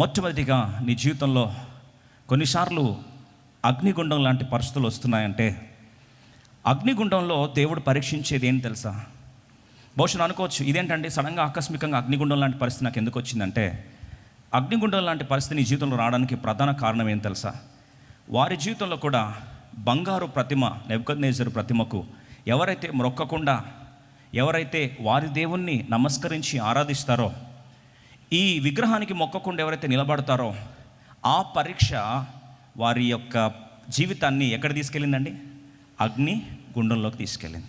మొట్టమొదటిగా నీ జీవితంలో కొన్నిసార్లు అగ్నిగుండం లాంటి పరిస్థితులు వస్తున్నాయంటే అగ్నిగుండంలో దేవుడు పరీక్షించేది ఏం తెలుసా? బహుశా అనుకోవచ్చు ఇదేంటండి? సడన్గా ఆకస్మికంగా అగ్నిగుండం లాంటి పరిస్థితి నాకు ఎందుకు వచ్చిందంటే అగ్నిగుండం లాంటి పరిస్థితి నీ జీవితంలో రావడానికి ప్రధాన కారణం ఏం తెలుసా? వారి జీవితంలో కూడా బంగారు ప్రతిమ నెబ్కనేజర్ ప్రతిమకు ఎవరైతే మొక్కకుండా ఎవరైతే వారి దేవుణ్ణి నమస్కరించి ఆరాధిస్తారో ఈ విగ్రహానికి మొక్కకుండా ఎవరైతే నిలబడతారో ఆ పరీక్ష వారి యొక్క జీవితాన్ని ఎక్కడ తీసుకెళ్ళిందండి? అగ్ని గుండంలోకి తీసుకెళ్ళింది.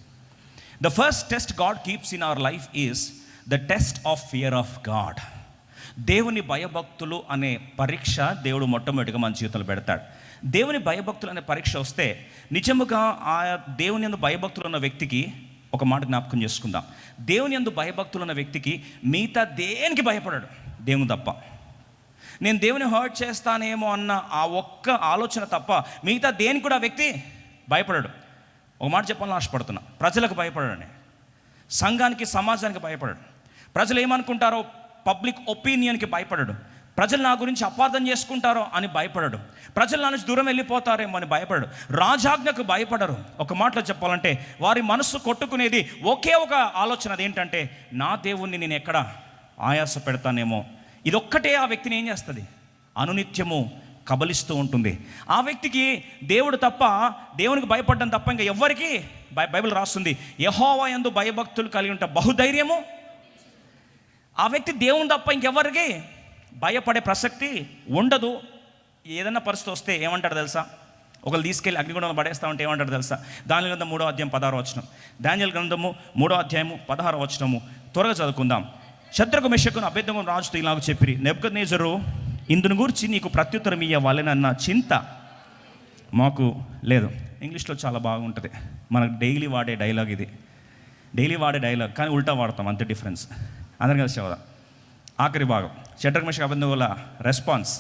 The first test God keeps in our life is the test of fear of God దేవుని భయభక్తులు అనే పరీక్ష దేవుడు మొట్టమొదటిగా మన జీవితంలో పెడతాడు. దేవుని భయభక్తులు అనే పరీక్ష వస్తే నిజముగా ఆ దేవుని యందు భయభక్తులు ఉన్న వ్యక్తికి ఒక మాట జ్ఞాపకం చేసుకుందాం. దేవుని యందు భయభక్తులు ఉన్న వ్యక్తికి మిగతా దేనికి భయపడాడు? దేవుని తప్ప. నేను దేవుని హర్ట్ చేస్తానేమో అన్న ఆ ఒక్క ఆలోచన తప్ప మిగతా దేనికి కూడా ఆ వ్యక్తి భయపడాడు. ఒక మాట చెప్పాలని ఆశపడుతున్నా. ప్రజలకు భయపడని సంఘానికి సమాజానికి భయపడడు. ప్రజలు ఏమనుకుంటారో? పబ్లిక్ ఒపీనియన్కి భయపడడు. ప్రజలు నా గురించి అపార్థం చేసుకుంటారో అని భయపడడు. ప్రజలు నా నుంచి దూరం వెళ్ళిపోతారేమో అని భయపడడు. రాజాజ్ఞకు భయపడరు. ఒక మాటలో చెప్పాలంటే వారి మనస్సు కొట్టుకునేది ఒకే ఒక ఆలోచన అదేంటంటే నా దేవుణ్ణి నేను ఎక్కడ ఆయాస పెడతానేమో. ఇదొక్కటే ఆ వ్యక్తిని ఏం చేస్తుంది? అనునిత్యము కబలిస్తూ ఉంటుంది. ఆ వ్యక్తికి దేవుడు తప్ప దేవునికి భయపడడం తప్ప ఇంకా ఎవ్వరికి బై- బైబిల్ రాస్తుంది. యహోవా ఎందు భయభక్తులు కలిగి ఉంటా బహుధైర్యము. ఆ వ్యక్తి దేవుని తప్ప ఇంకెవరికి భయపడే ప్రసక్తి ఉండదు. ఏదైనా పరిస్థితి వస్తే ఏమంటాడు తెలుసా? ఒకరు తీసుకెళ్ళి అగ్నిగుండంలో పడేస్తా ఉంటే ఏమంటాడు తెలుసా? దాని గ్రంథం మూడో అధ్యాయం పదహారు వచనం. ధాన్యాల గ్రంథము మూడో అధ్యాయము పదహారు వచనము. త్వరగా చదువుకుందాం. శత్రుకు మిషకును అభ్యర్థం రాజుతో ఇలాగ చెప్పి నెబ్కనేజరు ఇందును గురించి నీకు ప్రత్యుత్తరం ఇవ్వాలనన్న చింత మాకు లేదు. ఇంగ్లీష్లో చాలా బాగుంటుంది. మనకు డైలీ వాడే డైలాగ్ ఇది. డైలీ వాడే డైలాగ్. కానీ ఉల్టా వాడతాం అంతే డిఫరెన్స్. అందరం కలిసి చదువుదాం. ఆఖరి భాగం. షడ్రకమేష మిషక్ వల్ల రెస్పాన్స్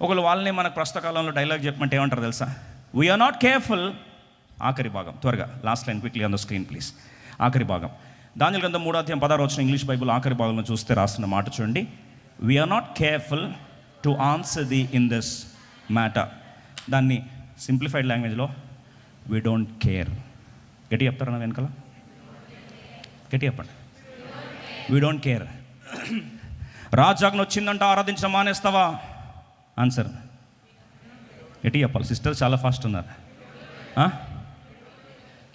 ఒకళ్ళు వాళ్ళని మనకు ప్రస్తుత కాలంలో డైలాగ్ చెప్పమంటే ఏమంటారు తెలుసా? వీఆర్ నాట్ కేర్ఫుల్ ఆఖరి భాగం. త్వరగా last line quickly on the screen please ఆఖరి భాగం. దాని గ్రంథం మూడో అధ్యాయం పదహారు వచ్చిన ఇంగ్లీష్ బైబుల్ ఆఖరి భాగంలో చూస్తే రాస్తున్న మాట చూడండి. We are not careful to answer the in this matter దాన్ని సింప్లిఫైడ్ లాంగ్వేజ్లో వీ డోంట్ కేర్ గట్టి చెప్తారా నా వెనకాల? గట్టి చెప్పండి. వీ డోంట్ కేర్ రాజాగ్ని వచ్చిందంట ఆరాధించడం మానేస్తావా? ఆన్సర్ ఎటు చెప్పాలి? సిస్టర్ చాలా ఫాస్ట్ ఉన్నారు.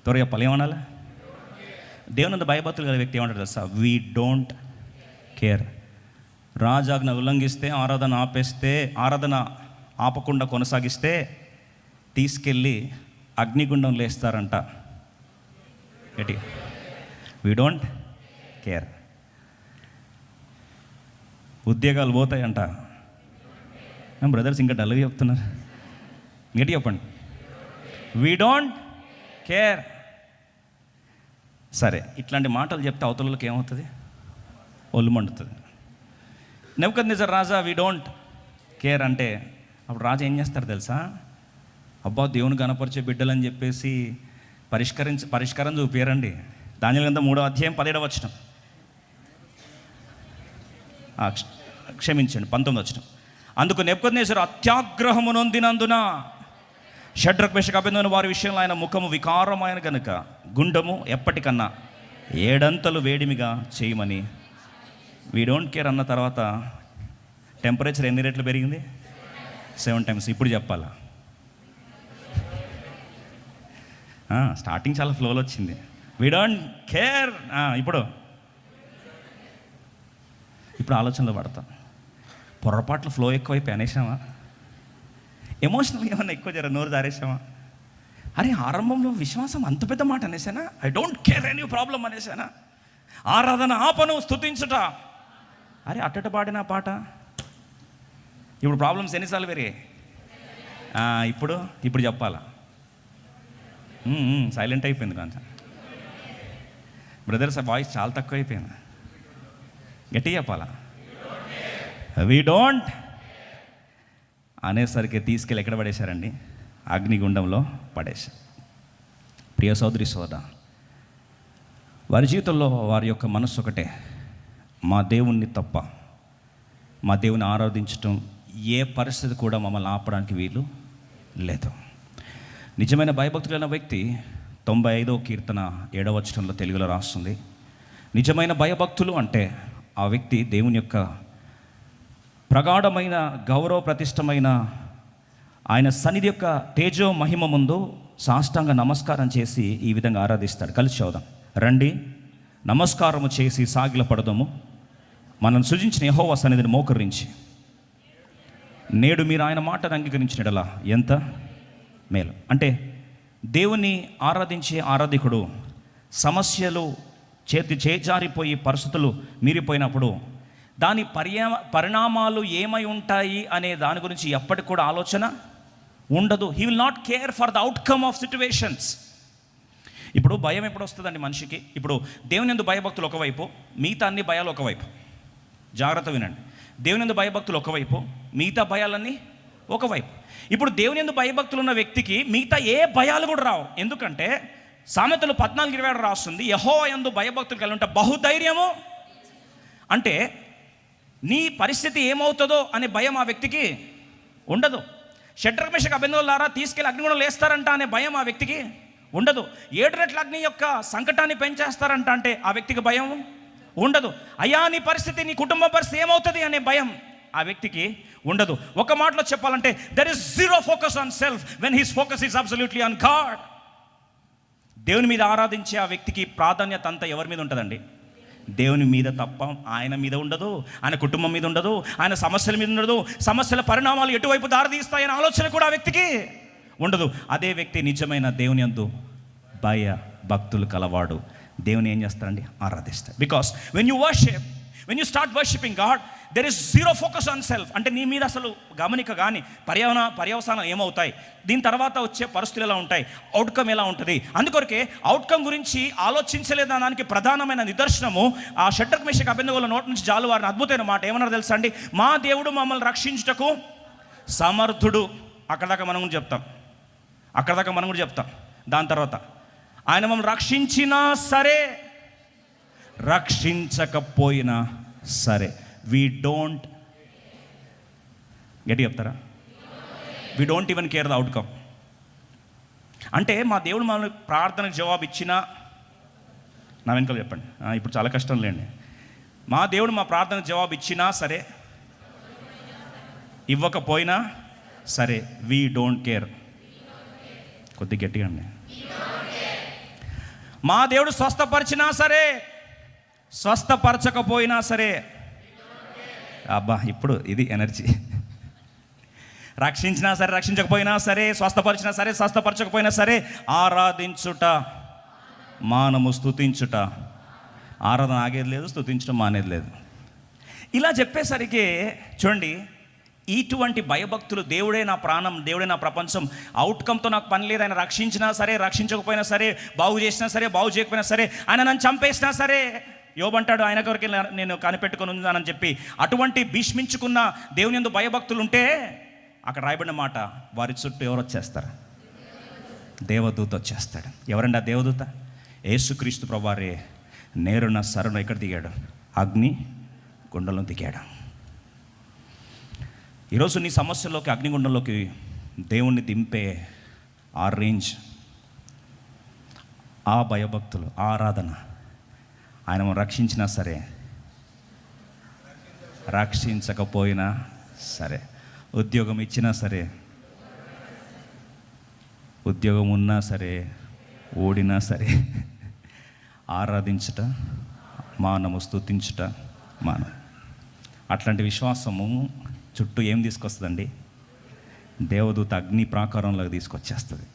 త్వర చెప్పాలి. ఏమనాలి? దేవుని భయభక్తులు గల వ్యక్తి ఏమంటారు తెలుసా? వీ డోంట్ కేర్ రాజాజ్ఞ ఉల్లంఘిస్తే ఆరాధన ఆపేస్తే ఆరాధన ఆపకుండా కొనసాగిస్తే తీసుకెళ్ళి అగ్నిగుండం లేస్తారంట. ఎటి? వీ డోంట్ కేర్ ఉద్యోగాలు పోతాయంట. బ్రదర్స్ ఇంకా డల్గా చెప్తున్నారు. గట్టి చెప్పండి. వీ డోంట్ కేర్ సరే ఇట్లాంటి మాటలు చెప్తే అవతలకి ఏమవుతుంది? ఒళ్ళు మండుతుంది. నెవకద్ నిజర్ రాజా వీ డోంట్ కేర్ అంటే అప్పుడు రాజా ఏం చేస్తారు తెలుసా? అబ్బా దేవుని కనపరిచే బిడ్డలని చెప్పేసి పరిష్కరించి పరిష్కారం చూపించారండి దాని కింద మూడో అధ్యాయం పదిహేడవ వచ్చిన క్షమించండి పంతొమ్మిది వచ్చిన. అందుకు నెప్పుకొనేసారు అత్యాగ్రహము నొందినందున షడ్రక్ మెషకబెందున వారి విషయంలో ఆయన ముఖము వికారమైన కనుక గుండము ఎప్పటికన్నా ఏడంతలు వేడిమిగా చేయమని. వీ డోంట్ కేర్ అన్న తర్వాత టెంపరేచర్ ఎన్ని రేట్లు పెరిగింది? Seven times. ఇప్పుడు చెప్పాలా? స్టార్టింగ్ చాలా ఫ్లోలో వచ్చింది. వీ డోంట్ కేర్ ఇప్పుడు ఇప్పుడు ఆలోచనలో పడతాం. పొరపాట్లు ఫ్లో ఎక్కువైపోయి అనేసామా ఎమోషనల్ ఏమన్నా ఎక్కువ జర నోరు దారేసామా అరే ఆరంభంలో విశ్వాసం అంత పెద్ద మాట అనేసానా I don't care any problem అనేసానా ఆరాధన ఆపను స్తుతించుట. అరే అట్టట పాడిన పాట? ఇప్పుడు ప్రాబ్లమ్స్ ఎన్నిసార్లు పెరిగాయి? ఇప్పుడు? ఇప్పుడు చెప్పాలా? సైలెంట్ అయిపోయింది కొంచెం. బ్రదర్స్ వాయిస్ చాలా తక్కువ అయిపోయింది గట్టి చెప్పాలా? వీ డోంట్ అనేసరికి తీసుకెళ్ళి ఎక్కడ పడేశారండి? అగ్నిగుండంలో పడేశారు. ప్రియ సోదరి సోద వారి జీవితంలో వారి యొక్క మనస్సు ఒకటే మా దేవుణ్ణి తప్ప మా దేవుని ఆరాధించటం ఏ పరిస్థితి కూడా మమ్మల్ని ఆపడానికి వీలు లేదు. నిజమైన భయభక్తులైన వ్యక్తి తొంభై ఐదో కీర్తన ఏడవ వచనంలో తెలుగులో రాస్తుంది. నిజమైన భయభక్తులు అంటే ఆ వ్యక్తి దేవుని యొక్క ప్రగాఢమైన గౌరవ ప్రతిష్టమైన ఆయన సన్నిధి యొక్క తేజో మహిమ ముందు సాష్టాంగ నమస్కారం చేసి ఈ విధంగా ఆరాధిస్తాడు. కలిసి చూద్దాం రండి. నమస్కారము చేసి సాగిల పడదాము మనం సృజించిన యహోవా సన్నిధిని మోకరించి నేడు మీరు ఆయన మాటను అంగీకరించినడలా ఎంత? మేలు. అంటే దేవుని ఆరాధించే ఆరాధికుడు సమస్యలు చేతి చేజారిపోయి పరిస్థితులు మీరిపోయినప్పుడు దాని పర్యా పరిణామాలు ఏమై ఉంటాయి అనే దాని గురించి ఎప్పటికి కూడా ఆలోచన ఉండదు. He will not care for the outcome of situations ఇప్పుడు భయం ఎప్పుడు వస్తుందండి మనిషికి? ఇప్పుడు దేవుని ఎందు భయభక్తులు ఒకవైపు మిగతా అన్ని భయాలు ఒకవైపు. జాగ్రత్త వినండి. దేవుని ఎందు భయభక్తులు ఒకవైపు మిగతా భయాలన్నీ ఒకవైపు. ఇప్పుడు దేవుని ఎందు భయభక్తులు ఉన్న వ్యక్తికి మిగతా ఏ భయాలు కూడా రావు. ఎందుకంటే సామెతలు పద్నాలుగు ఇరవై ఏడు రాస్తుంది యహో ఎందు భయభక్తులు కలిగి ఉంటే బహుధైర్యము? అంటే నీ పరిస్థితి ఏమవుతుందో అనే భయం ఆ వ్యక్తికి ఉండదు. షట్రమేషకు అభినందనలారా తీసుకెళ్ళి అగ్నిగుణం లేస్తారంట అనే భయం ఆ వ్యక్తికి ఉండదు. ఏడు రెట్ల అగ్ని యొక్క సంకటాన్ని పెంచేస్తారంట అంటే ఆ వ్యక్తికి భయం ఉండదు. అయ్యా నీ పరిస్థితి నీ కుటుంబ పరిస్థితి ఏమవుతుంది అనే భయం ఆ వ్యక్తికి ఉండదు. ఒక మాటలో చెప్పాలంటే there is zero focus on self when his focus is absolutely on God దేవుని మీద ఆరాధించే ఆ వ్యక్తికి ప్రాధాన్యత అంతా ఎవరి మీద ఉంటుందండి? దేవుని మీద తప్ప ఆయన మీద ఉండదు ఆయన కుటుంబం మీద ఉండదు ఆయన సమస్యల మీద ఉండదు సమస్యల పరిణామాలు ఎటువైపు దారితీస్తాయనే ఆలోచన కూడా ఆ వ్యక్తికి ఉండదు. అదే వ్యక్తి నిజమైన దేవుని అందు భయ భక్తులు కలవాడు. దేవుని ఏం చేస్తారండి? ఆరాధిస్తారు because when you worship when you start worshipping God there is zero focus on self అంటే నీ మీద అసలు గమనిక కానీ పర్యావరణ పర్యవసానం ఏమవుతాయి? దీని తర్వాత వచ్చే పరిస్థితులు ఎలా ఉంటాయి? అవుట్కమ్ ఎలా ఉంటుంది? అందుకొరకే అవుట్కమ్ గురించి ఆలోచించలేదా దానికి ప్రధానమైన నిదర్శనము ఆ షట్టర్ మిషక్ అభినందన నోటి నుంచి జాలు వారిని అద్భుతమైన మాట ఏమన్నారు తెలుసా అండి? మా దేవుడు మమ్మల్ని రక్షించుటకు సమర్థుడు. అక్కడ దాకా మనం కూడా చెప్తాం. అక్కడ దాకా మనం కూడా చెప్తాం. దాని తర్వాత ఆయన మమ్మల్ని రక్షించినా సరే రక్షించకపోయినా సరే. వీ డోంట్ గట్టి చెప్తారా? We don't even care the outcome అంటే మా దేవుడు మనల్ని ప్రార్థనకు జవాబు ఇచ్చినా నా వెనుకలు చెప్పండి. ఇప్పుడు చాలా కష్టం లేండి. మా దేవుడు మా ప్రార్థనకు జవాబు ఇచ్చినా సరే ఇవ్వకపోయినా సరే వీ డోంట్ కేర్ కొద్ది గట్టిగా అండి. మా దేవుడు స్వస్థపరిచినా సరే స్వస్థపరచకపోయినా సరే. అబ్బా ఇప్పుడు ఇది ఎనర్జీ. రక్షించినా సరే రక్షించకపోయినా సరే స్వస్థపరిచినా సరే స్వస్థపరచకపోయినా సరే ఆరాధించుట మానము స్తుతించుట. ఆరాధన ఆగేది లేదు స్తుతించడం మానేది లేదు. ఇలా చెప్పేసరికి చూడండి ఇటువంటి భయభక్తులు దేవుడే నా ప్రాణం దేవుడే నా ప్రపంచం అవుట్కమ్తో నాకు పని లేదు ఆయన రక్షించినా సరే రక్షించకపోయినా సరే బాగు చేసినా సరే బాగు చేయకపోయినా సరే ఆయన నన్ను చంపేసినా సరే యోబంటాడు ఆయన కొరికి నేను కనిపెట్టుకొని ఉన్నానని చెప్పి. అటువంటి భీష్మించుకున్న దేవుని ఎందు భయభక్తులు ఉంటే అక్కడ రాయబడిన మాట వారి చుట్టూ ఎవరు వచ్చేస్తారు? దేవదూత వచ్చేస్తాడు. ఎవరండి ఆ దేవదూత? యేసుక్రీస్తు ప్రభువారే నేరున సరణ ఎక్కడ దిగాడు? అగ్ని గుండంలో దిగాడు. ఈరోజు నీ సమస్యల్లోకి అగ్నిగుండంలోకి దేవుణ్ణి దింపే ఆ రేంజ్ ఆ భయభక్తులు ఆరాధన ఆయన మనం రక్షించినా సరే రక్షించకపోయినా సరే ఉద్యోగం ఇచ్చినా సరే ఉద్యోగం ఉన్నా సరే ఓడినా సరే ఆరాధించుట మానము స్థుతించుట మానం. అట్లాంటి విశ్వాసము చుట్టూ ఏం తీసుకొస్తుందండి? దేవదూత అగ్ని ప్రాకారంలోకి తీసుకొచ్చేస్తుంది.